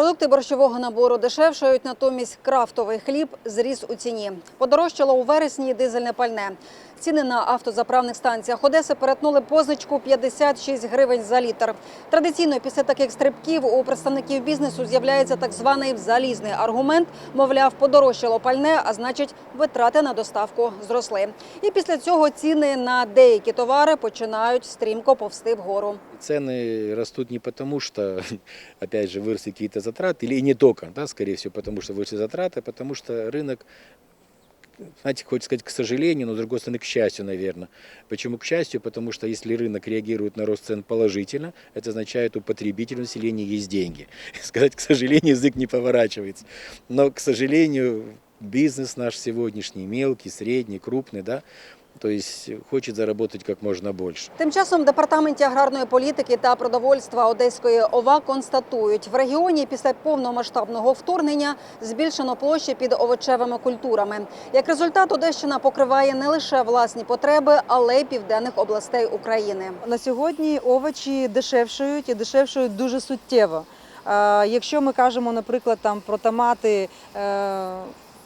Продукти борщового набору дешевшають, натомість крафтовий хліб зріс у ціні. Подорожчало у вересні дизельне пальне. Ціни на автозаправних станціях Одеси перетнули позначку 56 гривень за літр. Традиційно після таких стрибків у представників бізнесу з'являється так званий залізний аргумент. Мовляв, подорожчало пальне, а значить, витрати на доставку зросли. І після цього ціни на деякі товари починають стрімко повсти вгору. Цены растут не потому, что, опять же, выросли какие-то затраты, или и не только, да, скорее всего, потому что выросли затраты, а потому что рынок, знаете, хочется сказать, к сожалению, но с другой стороны, к счастью, наверное. Почему к счастью? Потому что если рынок реагирует на рост цен положительно, это означает, у потребителя населения есть деньги. Сказать, к сожалению, язык не поворачивается. Но, к сожалению, бизнес наш сегодняшний, мелкий, средний, крупный, да, то есть хочет заработать как можно больше. Тим часом в департаменті аграрної політики та продовольства Одеської ОВА констатують, в регіоні після повномасштабного вторгнення збільшено площі під овочевими культурами. Як результат, Одещина покриває не лише власні потреби, але й південних областей України. На сьогодні овочі дешевшають і дешевшають дуже суттєво. Е, Якщо ми кажемо, наприклад, там про томати.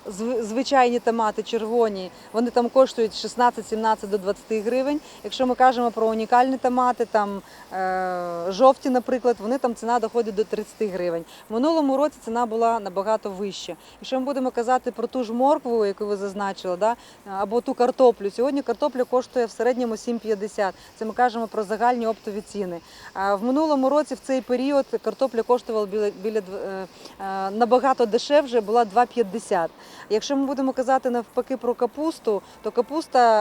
Зв- Звичайні томати червоні, вони там коштують 16-17 до 20 гривень. Якщо ми кажемо про унікальні томати, там е, жовті, наприклад, вони там ціна доходить до 30 гривень. В минулому році ціна була набагато вища. Якщо ми будемо казати про ту ж моркву, яку ви зазначили, да, або ту картоплю, сьогодні картопля коштує в середньому 7,50. Це ми кажемо про загальні оптові ціни. А в минулому році в цей період картопля коштувала біля, біля е, е, набагато дешевше, була 2,50. Якщо ми будемо казати навпаки про капусту, то капуста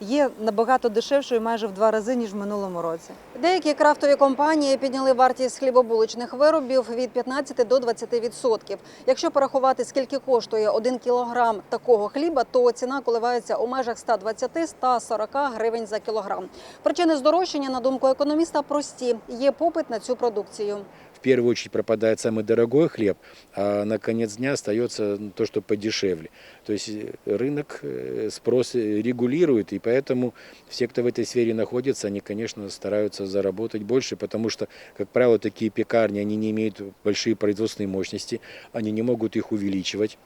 е, є набагато дешевшою майже в два рази ніж в минулому році. Деякі крафтові компанії підняли вартість хлібобулочних виробів від 15 до 20%. Якщо порахувати, скільки коштує один кілограм такого хліба, то ціна коливається у межах 120-140 гривень за кілограм. Причини здорожчання, на думку економіста, прості: є попит на цю продукцію в первую очередь пропадает самый дорогой хлеб, а на конец дня остается то, что подешевле. То есть э, рынок э, спрос э, регулирует, и поэтому все, кто в этой сфере находится, они, конечно, стараются заработать больше, потому что, как правило, такие пекарни, они не имеют большие производственные мощности, они не могут их увеличивать.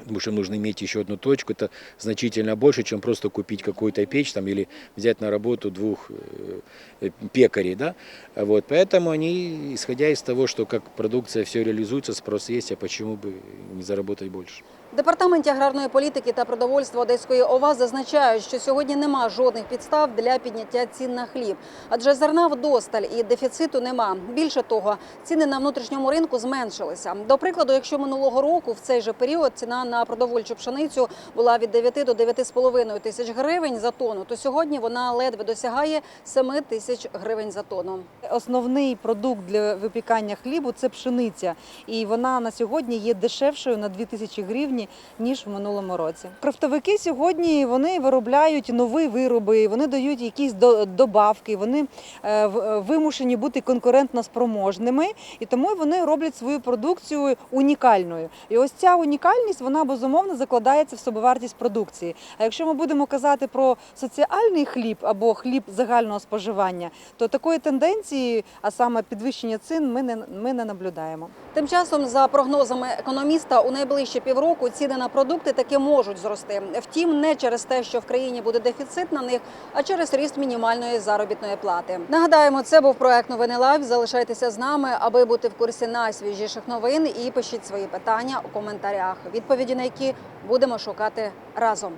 Потому что нужно иметь еще одну точку, это значительно больше, чем просто купить какую-то печь там, или взять на работу двух э, э, пекарей. Да? А Вот, поэтому они, исходя из того, что как продукция все реализуется, спрос есть, а почему бы не заработать больше? В департаменті аграрної політики та продовольства Одеської ОВА зазначають, що сьогодні нема жодних підстав для підняття цін на хліб, адже зерна вдосталь і дефіциту нема. Більше того, ціни на внутрішньому ринку зменшилися. До прикладу, якщо минулого року в цей же період ціна на продовольчу пшеницю була від 9 до 9,5 тисяч гривень за тонну, то сьогодні вона ледве досягає 7 тисяч гривень за тонну. Основний продукт для випікання хлібу це пшениця, і вона на сьогодні є дешевшою на 2000 гривні ніж в минулому році. Крафтовики сьогодні вони виробляють нові вироби, вони дають якісь до- добавки, вони е, вимушені бути конкурентно спроможними, і тому вони роблять свою продукцію унікальною. І ось ця унікальність вона безумовно закладається в собівартість продукції. А якщо ми будемо казати про соціальний хліб або хліб загального споживання, то такої тенденції, а саме підвищення цін, ми не ми не наблюдаємо. Тим часом, за прогнозами економіста, у найближчі півроку ціни на продукти таки можуть зрости. Втім, не через те, що в країні буде дефіцит на них, а через ріст мінімальної заробітної плати. Нагадаємо, це був проект Новини Лайв. Залишайтеся з нами, аби бути в курсі найсвіжіших новин. І пишіть свої питання у коментарях, відповіді на які будемо шукати разом.